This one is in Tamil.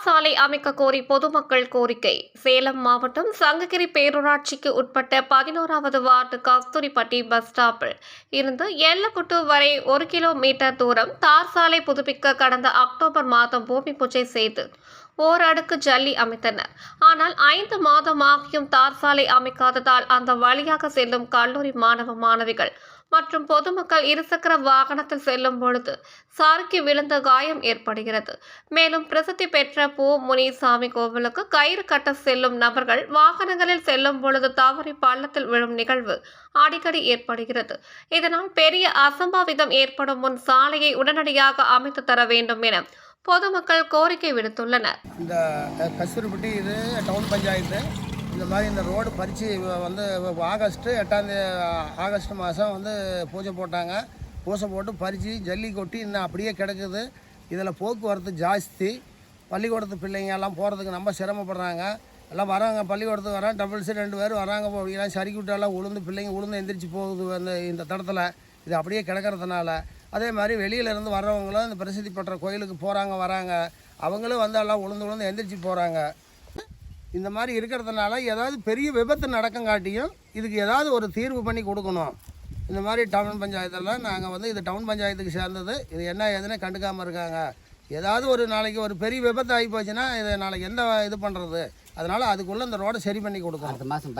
thoughts கோரி பொதுமக்கள் கோரிக்கை. சேலம் மாவட்டம் சங்ககிரி பேரூராட்சிக்கு உட்பட்ட பதினோராவது வார்டு கஸ்தூரிப்பட்டி பஸ் ஸ்டாப்பில் இருந்து எல்லக்குட்டு வரை ஒரு கிலோமீட்டர் தூரம் தார் சாலை புதுப்பிக்க கடந்த அக்டோபர் மாதம் பூமி பூஜை செய்து ஓரடுக்கு ஜல்லி அமைத்தனர். ஆனால் ஐந்து மாதமாகியும் தார் சாலை அமைக்காததால் அந்த வழியாக செல்லும் கல்லூரி மாணவ மாணவிகள் மற்றும் பொதுமக்கள் இருசக்கர வாகனத்தில் செல்லும் பொழுது சாருக்கு விழுந்த காயம் ஏற்படுகிறது. மேலும் பிரசித்தி பெற்ற பூ முனிசாமி கோவிலுக்கு கயிறு கட்ட செல்லும் நபர்கள் வாகனங்களில் செல்லும் பொழுது தவறி பள்ளத்தில் விழும் நிகழ்வு அடிக்கடி ஏற்படுகிறது. இதனால் பெரிய அசம்பாவிதம் ஏற்படும் முன் சாலையை உடனடியாக அமைத்து தர வேண்டும் என பொதுமக்கள் கோரிக்கை விடுத்துள்ளனர். இந்த அஹ், கஸ்தூரிப்பட்டி இது டவுன் பஞ்சாயத்து. இந்த மாதிரி இந்த ரோடு பறித்து வந்து ஆகஸ்ட்டு எட்டாம் தே ஆகஸ்ட் மாதம் வந்து பூஜை போட்டாங்க. பூஜை போட்டு பறித்து ஜல்லி கொட்டி இன்னும் அப்படியே கிடக்குது. இதில் போக்குவரத்து ஜாஸ்தி. பள்ளிக்கூடத்து பிள்ளைங்க எல்லாம் போகிறதுக்கு ரொம்ப சிரமப்படுறாங்க. எல்லாம் வராங்க பள்ளிக்கூடத்துக்கு வராங்க டபுள்ஸு ரெண்டு பேர் வராங்க போகலாம் சறுக்கி விட்டாலாம் உளுந்து பிள்ளைங்க உளுந்து எந்திரிச்சு போகுது அந்த இந்த தடத்தில். இது அப்படியே கிடக்கிறதுனால. அதே மாதிரி வெளியில இருந்து வர்றவங்களும் இந்த பிரசித்தி பெற்ற கோயிலுக்கு போகிறாங்க வராங்க. அவங்களும் வந்து எல்லாம் உளுந்து உளுந்து எந்திரிச்சு போகிறாங்க இந்த மாதிரி இருக்கிறதுனால ஏதாவது பெரிய விபத்து நடக்கங்காட்டியும் இதுக்கு ஏதாவது ஒரு தீர்வு பண்ணி கொடுக்கணும். இந்த மாதிரி டவுன் பஞ்சாயத்தெல்லாம் நாங்கள் வந்து இது டவுன் பஞ்சாயத்துக்கு சேர்ந்தது. இது என்ன ஏதுன்னு கண்டுக்காமல் இருக்காங்க. ஏதாவது ஒரு நாளைக்கு ஒரு பெரிய விபத்து ஆகி போச்சுன்னா இதை நாளைக்கு எந்த இது பண்ணுறது அதனால் அதுக்குள்ளே இந்த ரோடை சரி பண்ணி கொடுக்கும் அடுத்த மாதம்